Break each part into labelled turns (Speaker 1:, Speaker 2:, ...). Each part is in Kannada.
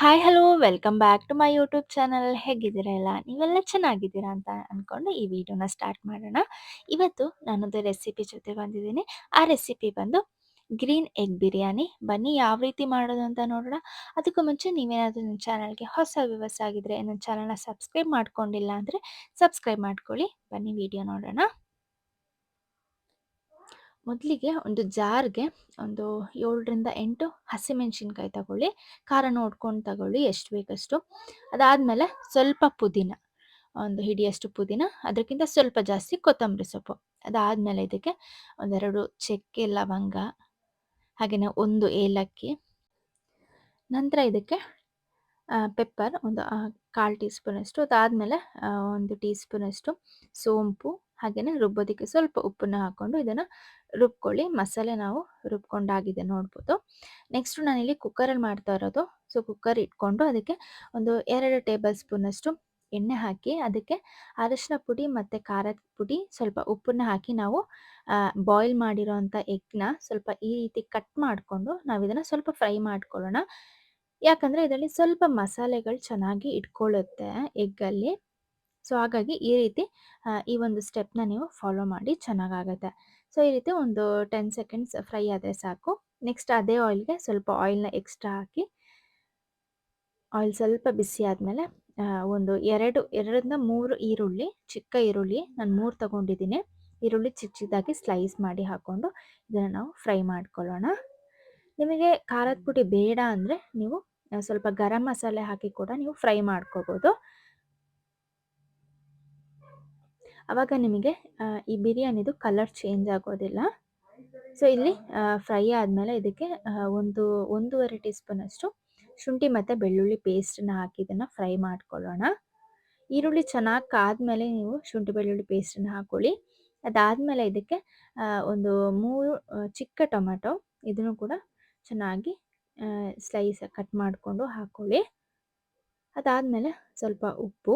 Speaker 1: Hi hello welcome back to my YouTube channel ಹೇಗಿದ್ದೀರಾ ಎಲ್ಲ? ನೀವೆಲ್ಲ ಚೆನ್ನಾಗಿದ್ದೀರಾ ಅಂತ ಅಂದ್ಕೊಂಡು ಈ ವಿಡಿಯೋನ ಸ್ಟಾರ್ಟ್ ಮಾಡೋಣ. ಇವತ್ತು ನಾನೊಂದು ರೆಸಿಪಿ ಜೊತೆ ಬಂದಿದ್ದೀನಿ. ಆ ರೆಸಿಪಿ ಬಂದು ಗ್ರೀನ್ ಎಗ್ ಬಿರಿಯಾನಿ. ಬನ್ನಿ ಯಾವ ರೀತಿ ಮಾಡೋದು ಅಂತ ನೋಡೋಣ. ಅದಕ್ಕೂ ಮುಂಚೆ ನೀವೇನಾದರೂ ನನ್ನ ಚಾನಲ್ಗೆ ಹೊಸ ವ್ಯವಸ್ಥೆ ಆಗಿದ್ರೆ ನನ್ನ ಚಾನಲ್ನ ಸಬ್ಸ್ಕ್ರೈಬ್ ಮಾಡ್ಕೊಂಡಿಲ್ಲ ಅಂದರೆ ಸಬ್ಸ್ಕ್ರೈಬ್ ಮಾಡ್ಕೊಳ್ಳಿ. ಬನ್ನಿ ವಿಡಿಯೋ ನೋಡೋಣ. ಮೊದಲಿಗೆ ಒಂದು ಜಾರ್ಗೆ ಒಂದು ಏಳರಿಂದ ಎಂಟು ಹಸಿಮೆಣಸಿನ್ಕಾಯಿ ತಗೊಳ್ಳಿ, ಖಾರ ನೋಡ್ಕೊಂಡು ತಗೊಳ್ಳಿ ಎಷ್ಟು ಬೇಕಷ್ಟು. ಅದಾದಮೇಲೆ ಸ್ವಲ್ಪ ಪುದೀನ, ಒಂದು ಹಿಡಿಯಷ್ಟು ಪುದೀನ ಅದಕ್ಕಿಂತ ಸ್ವಲ್ಪ ಜಾಸ್ತಿ ಕೊತ್ತಂಬರಿ ಸೊಪ್ಪು. ಅದಾದಮೇಲೆ ಇದಕ್ಕೆ ಒಂದೆರಡು ಚಕ್ಕೆ ಲವಂಗ ಹಾಗೆಯೇ ಒಂದು ಏಲಕ್ಕಿ, ನಂತರ ಇದಕ್ಕೆ ಪೆಪ್ಪರ್ ಒಂದು ಕಾಲು ಟೀ ಸ್ಪೂನಷ್ಟು ಅದಾದಮೇಲೆ ಒಂದು ಟೀ ಸ್ಪೂನಷ್ಟು ಸೋಂಪು ಹಾಗೆಯೇ ರುಬ್ಬೋದಕ್ಕೆ ಸ್ವಲ್ಪ ಉಪ್ಪನ್ನ ಹಾಕ್ಕೊಂಡು ಇದನ್ನು ರುಬ್ಕೊಳ್ಳಿ. ಮಸಾಲೆ ನಾವು ರುಬ್ಕೊಂಡಾಗಿದೆ ನೋಡ್ಬೋದು. ನೆಕ್ಸ್ಟು ನಾನಿಲ್ಲಿ ಕುಕ್ಕರಲ್ಲಿ ಮಾಡ್ತಾ ಇರೋದು. ಸೊ ಕುಕ್ಕರ್ ಇಟ್ಕೊಂಡು ಅದಕ್ಕೆ ಒಂದು ಎರಡು ಟೇಬಲ್ ಸ್ಪೂನಷ್ಟು ಎಣ್ಣೆ ಹಾಕಿ ಅದಕ್ಕೆ ಅರಶಿನ ಪುಡಿ ಮತ್ತು ಖಾರದ ಪುಡಿ ಸ್ವಲ್ಪ ಉಪ್ಪನ್ನ ಹಾಕಿ ನಾವು ಬಾಯ್ಲ್ ಮಾಡಿರೋವಂಥ ಎಗ್ನ ಸ್ವಲ್ಪ ಈ ರೀತಿ ಕಟ್ ಮಾಡಿಕೊಂಡು ನಾವು ಇದನ್ನು ಸ್ವಲ್ಪ ಫ್ರೈ ಮಾಡ್ಕೊಳ್ಳೋಣ. ಯಾಕಂದರೆ ಇದರಲ್ಲಿ ಸ್ವಲ್ಪ ಮಸಾಲೆಗಳು ಚೆನ್ನಾಗಿ ಇಟ್ಕೊಳ್ಳುತ್ತೆ ಎಗ್ಗಲ್ಲಿ. ಸೊ, ಹಾಗಾಗಿ ಈ ರೀತಿ ಈ ಒಂದು ಸ್ಟೆಪ್ನ ನೀವು ಫಾಲೋ ಮಾಡಿ ಚೆನ್ನಾಗಾಗತ್ತೆ. ಸೊ, ಈ ರೀತಿ ಒಂದು ಟೆನ್ ಸೆಕೆಂಡ್ಸ್ ಫ್ರೈ ಆದರೆ ಸಾಕು. ನೆಕ್ಸ್ಟ್ ಅದೇ ಆಯಿಲ್ಗೆ ಸ್ವಲ್ಪ ಆಯಿಲ್ನ ಎಕ್ಸ್ಟ್ರಾ ಹಾಕಿ ಆಯಿಲ್ ಸ್ವಲ್ಪ ಬಿಸಿ ಆದಮೇಲೆ ಒಂದು ಎರಡು, ಎರಡರಿಂದ ಮೂರು ಈರುಳ್ಳಿ, ಚಿಕ್ಕ ಈರುಳ್ಳಿ ನಾನು ಮೂರು ತಗೊಂಡಿದ್ದೀನಿ. ಈರುಳ್ಳಿ ಚಿಕ್ಕ ಚಿಕ್ಕದಾಗಿ ಸ್ಲೈಸ್ ಮಾಡಿ ಹಾಕ್ಕೊಂಡು ಇದನ್ನು ನಾವು ಫ್ರೈ ಮಾಡ್ಕೊಳ್ಳೋಣ. ನಿಮಗೆ ಖಾರದ ಪುಡಿ ಬೇಡ ಅಂದರೆ ನೀವು ಸ್ವಲ್ಪ ಗರಂ ಮಸಾಲೆ ಹಾಕಿ ಕೂಡ ನೀವು ಫ್ರೈ ಮಾಡ್ಕೋಬೋದು. ಆವಾಗ ನಿಮಗೆ ಈ ಬಿರಿಯಾನಿದು ಕಲರ್ ಚೇಂಜ್ ಆಗೋದಿಲ್ಲ. ಸೊ ಇಲ್ಲಿ ಫ್ರೈ ಆದಮೇಲೆ ಇದಕ್ಕೆ ಒಂದು, ಒಂದೂವರೆ ಟೀ ಸ್ಪೂನಷ್ಟು ಶುಂಠಿ ಮತ್ತು ಬೆಳ್ಳುಳ್ಳಿ ಪೇಸ್ಟನ್ನ ಹಾಕಿ ಇದನ್ನು ಫ್ರೈ ಮಾಡ್ಕೊಳ್ಳೋಣ. ಈರುಳ್ಳಿ ಚೆನ್ನಾಗಿ ಕಾದ್ಮೇಲೆ ನೀವು ಶುಂಠಿ ಬೆಳ್ಳುಳ್ಳಿ ಪೇಸ್ಟನ್ನ ಹಾಕ್ಕೊಳ್ಳಿ ಅದಾದಮೇಲೆ ಇದಕ್ಕೆ ಒಂದು ಮೂರು ಚಿಕ್ಕ ಟೊಮೆಟೊ ಇದನ್ನು ಕೂಡ ಚೆನ್ನಾಗಿ ಸ್ಲೈಸ್ ಕಟ್ ಮಾಡಿಕೊಂಡು ಹಾಕ್ಕೊಳ್ಳಿ ಅದಾದಮೇಲೆ ಸ್ವಲ್ಪ ಉಪ್ಪು.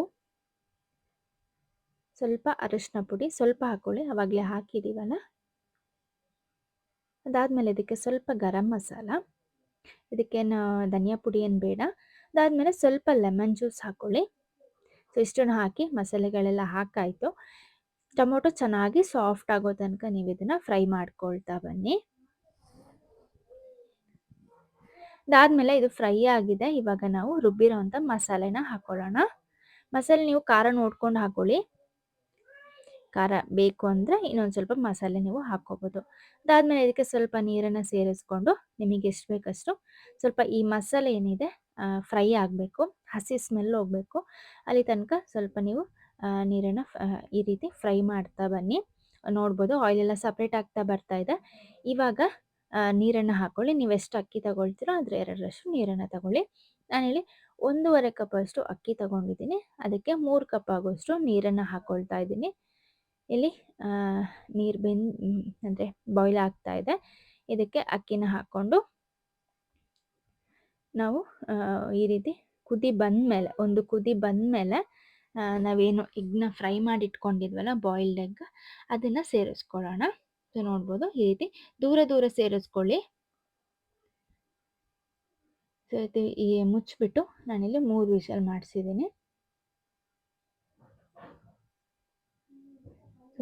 Speaker 1: ಸ್ವಲ್ಪ ಅರಿಶಿನ ಪುಡಿ ಸ್ವಲ್ಪ ಹಾಕ್ಕೊಳ್ಳಿ ಅವಾಗಲೇ ಹಾಕಿದ್ದೀವಲ್ಲ ಅದಾದಮೇಲೆ ಇದಕ್ಕೆ ಸ್ವಲ್ಪ ಗರಂ ಮಸಾಲ ಇದಕ್ಕೇನು ಧನಿಯಾ ಪುಡಿ ಏನು ಬೇಡ, ಅದಾದಮೇಲೆ ಸ್ವಲ್ಪ ಲೆಮನ್ ಜ್ಯೂಸ್ ಹಾಕ್ಕೊಳ್ಳಿ ಸೊ ಇಷ್ಟನ್ನು ಹಾಕಿ ಮಸಾಲೆಗಳೆಲ್ಲ ಹಾಕಾಯಿತು. ಟೊಮೊಟೊ ಚೆನ್ನಾಗಿ ಸಾಫ್ಟ್ ಆಗೋ ತನಕ ನೀವು ಇದನ್ನು ಫ್ರೈ ಮಾಡ್ಕೊಳ್ತಾ ಬನ್ನಿ. ಅದಾದಮೇಲೆ ಇದು ಫ್ರೈ ಆಗಿದೆ, ಇವಾಗ ನಾವು ರುಬ್ಬಿರೋ ಅಂಥ ಮಸಾಲೆನ ಹಾಕ್ಕೊಳ್ಳೋಣ ಮಸಾಲೆ ನೀವು ಖಾರ ನೋಡ್ಕೊಂಡು ಹಾಕ್ಕೊಳ್ಳಿ ಖಾರ ಬೇಕು ಅಂದರೆ ಇನ್ನೊಂದು ಸ್ವಲ್ಪ ಮಸಾಲೆ ನೀವು ಹಾಕ್ಕೋಬೋದು. ಅದಾದಮೇಲೆ ಇದಕ್ಕೆ ಸ್ವಲ್ಪ ನೀರನ್ನು ಸೇರಿಸ್ಕೊಂಡು ನಿಮಗೆ ಎಷ್ಟು ಬೇಕಷ್ಟು ಸ್ವಲ್ಪ ಈ ಮಸಾಲೆ ಏನಿದೆ ಫ್ರೈ ಆಗಬೇಕು, ಹಸಿ ಸ್ಮೆಲ್ ಹೋಗಬೇಕು. ಅಲ್ಲಿ ತನಕ ಸ್ವಲ್ಪ ನೀವು ನೀರನ್ನು ಈ ರೀತಿ ಫ್ರೈ ಮಾಡ್ತಾ ಬನ್ನಿ. ನೋಡ್ಬೋದು ಆಯಿಲೆಲ್ಲ ಸಪ್ರೇಟ್ ಆಗ್ತಾ ಬರ್ತಾ ಇದೆ. ಇವಾಗ ನೀರನ್ನು ಹಾಕ್ಕೊಳ್ಳಿ ನೀವು ಎಷ್ಟು ಅಕ್ಕಿ ತಗೊಳ್ತೀರೋ ಅದ್ರ ಎರಡರಷ್ಟು ನೀರನ್ನು ತಗೊಳ್ಳಿ. ನಾನಿಲ್ಲಿ ಒಂದೂವರೆ ಕಪ್ ಅಷ್ಟು ಅಕ್ಕಿ ತಗೊಂಡಿದ್ದೀನಿ. ಅದಕ್ಕೆ ಮೂರು ಕಪ್ ಆಗೋಷ್ಟು ನೀರನ್ನು ಹಾಕ್ಕೊಳ್ತಾ ಇದ್ದೀನಿ. ಇಲ್ಲಿ ನೀರು ಬೆನ್, ಅಂದರೆ ಬಾಯ್ಲ್ ಆಗ್ತಾ ಇದೆ. ಇದಕ್ಕೆ ಅಕ್ಕಿನ ಹಾಕ್ಕೊಂಡು ನಾವು ಈ ರೀತಿ ಕುದಿ ಬಂದಮೇಲೆ, ಒಂದು ಕುದಿ ಬಂದಮೇಲೆ ನಾವೇನು ಎಗ್ನ ಫ್ರೈ ಮಾಡಿ ಇಟ್ಕೊಂಡಿದ್ವಲ್ಲ ಬಾಯ್ಲ್ಡ್ ಎಗ್ ಅದನ್ನು ಸೇರಿಸ್ಕೊಳ್ಳೋಣ. ಸೊ, ನೋಡ್ಬೋದು ಈ ರೀತಿ ದೂರ ದೂರ ಸೇರಿಸ್ಕೊಳ್ಳಿ. ಸೊ ಈ ಮುಚ್ಚಿಬಿಟ್ಟು ನಾನಿಲ್ಲಿ ಮೂರು ವಿಷಲ್ ಮಾಡಿಸಿದ್ದೀನಿ.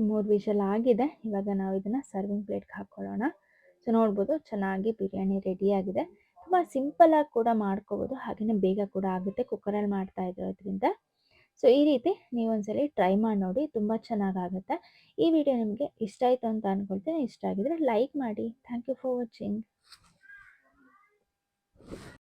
Speaker 1: ಮೂರು ವಿಷಲ್ ಆಗಿದೆ. ಇವಾಗ ನಾವು ಇದನ್ನು ಸರ್ವಿಂಗ್ ಪ್ಲೇಟ್ಗೆ ಹಾಕ್ಕೊಳ್ಳೋಣ ಸೊ ನೋಡ್ಬೋದು ಚೆನ್ನಾಗಿ ಬಿರಿಯಾನಿ ರೆಡಿಯಾಗಿದೆ ತುಂಬ ಸಿಂಪಲಾಗಿ ಕೂಡ ಮಾಡ್ಕೋಬೋದು. ಹಾಗೆಯೇ ಬೇಗ ಕೂಡ ಆಗುತ್ತೆ. ಕುಕ್ಕರಲ್ಲಿ ಮಾಡ್ತಾ ಇರೋದ್ರಿಂದ. ಸೊ ಈ ರೀತಿ ನೀವು ಒಂದ್ಸಲಿ ಟ್ರೈ ಮಾಡಿ ನೋಡಿ. ತುಂಬ ಚೆನ್ನಾಗಾಗುತ್ತೆ ಈ ವಿಡಿಯೋ ನಿಮಗೆ ಇಷ್ಟ ಆಯಿತು ಅಂತ ಅಂದ್ಕೊಳ್ತೀನಿ ಇಷ್ಟ ಆಗಿದ್ರೆ ಲೈಕ್ ಮಾಡಿ. Thank you for watching